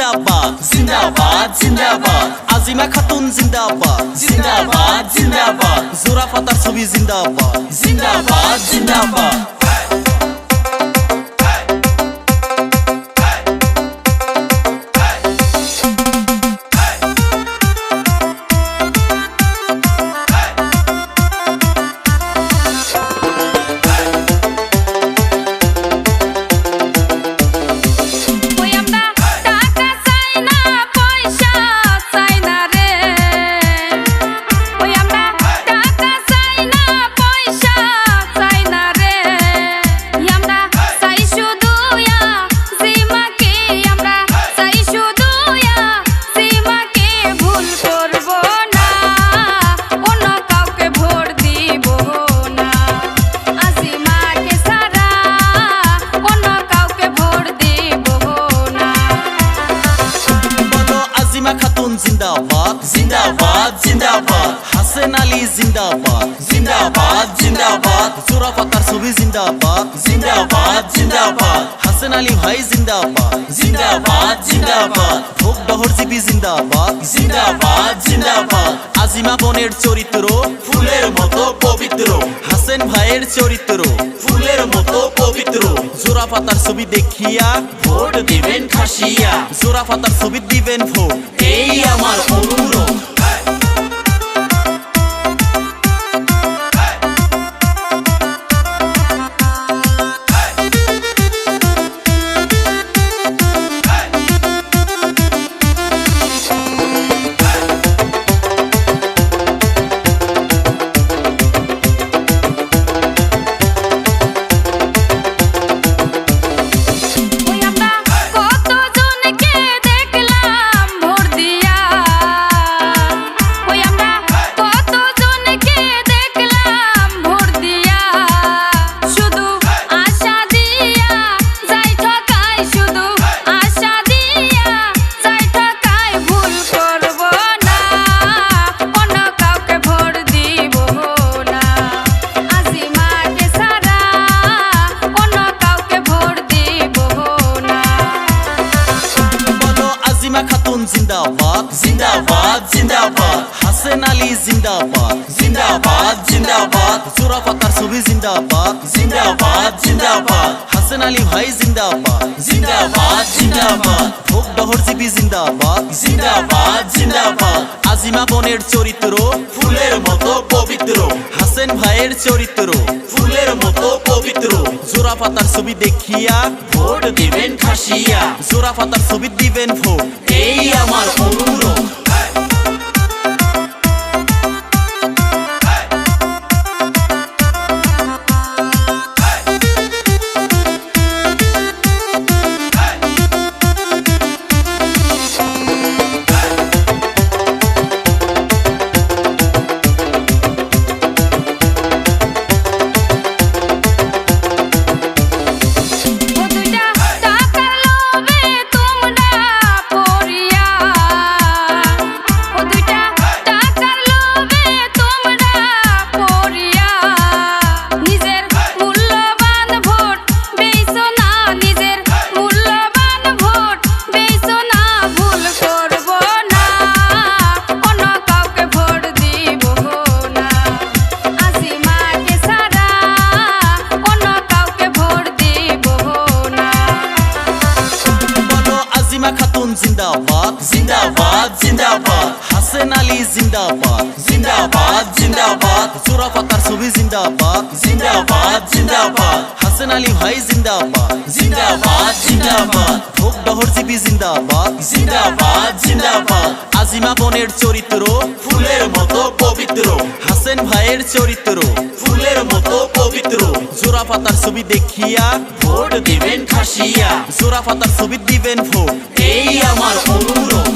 জিন্দাবাদ জিন্দাবাদ জিন্দাবাদ। আজিমা খাতুন জিন্দাবাদ জিন্দাবাদ জিন্দাবাদ। জোরা ফাতার ছবি জিন্দাবাদ জিন্দাবাদ জিন্দাবাদ। আজিমা খাতুন জিন্দাবাদ জিন্দাবাদ জিন্দাবাদ হাসেন আলী জিন্দাবাদ জিন্দাবাদ জিন্দাবাদ জোরা ফাতার ছবি জিন্দাবাদ জিন্দাবাদ জিন্দাবাদ হাসেন আলী ভাই জিন্দাবাদ জিন্দাবাদ জিন্দাবাদ ভোগ ডহর জিবি জিন্দাবাদ জিন্দাবাদ জিন্দাবাদ আজিমা বোনের চরিত্র, ফুলের মতো পবিত্র। হাসেন ভাইয়ের চরিত্র, ফুলের মতো পবিত্র। জোরা পাতার ছবি দেখিয়া ভোট দিবেন খাসিয়া। জোরা পাতার ছবি দিবেন ভোট। এই আমার অনুরোধ। জিন্দাবাদ জিন্দাবাদ জিন্দাবাদ। জোরা পাতার ছবি জিন্দাবাদ জিন্দাবাদ জিন্দাবাদ। হাসেন আলী ভাই জিন্দাবাদ জিন্দাবাদ জিন্দাবাদ। ভোগ ডহর জিন্দাবাদ জিন্দাবাদ জিন্দাবাদ। আজিমা বোনের চরিত্র ফুলের মতো পবিত্র। হাসেন ভাইয়ের চরিত্র ফুলের মতো পবিত্র। জোরা পাতার ছবি দেখিয়া ভোট দিবেন খাসিয়া। জোরা পাতার ছবি দিবেন ভোট। এই জিন্দাবাদ জিন্দাবাদ। হাসেন আলী জিন্দাবাদ জিন্দাবাদ জিন্দাবাদ। পাতার ছবি জিন্দাবাদ জিন্দাবাদ জিন্দাবাদ। হাসেন আলী ভাই জিন্দাবাদ জিন্দাবাদ জিন্দাবাদ। ভোগ ডহর জিন্দাবাদ জিন্দাবাদ জিন্দাবাদ। আজিমা বোনের চরিত্র, ফুলের মতো পবিত্র। হাসেন ভাইয়ের চরিত্র জোরা পাতার ছবি দেখিয়া ভোট দিবেন খাসিয়া। জোরা পাতার ছবি দিবেন ভোট। এই আমার অনুরোধ।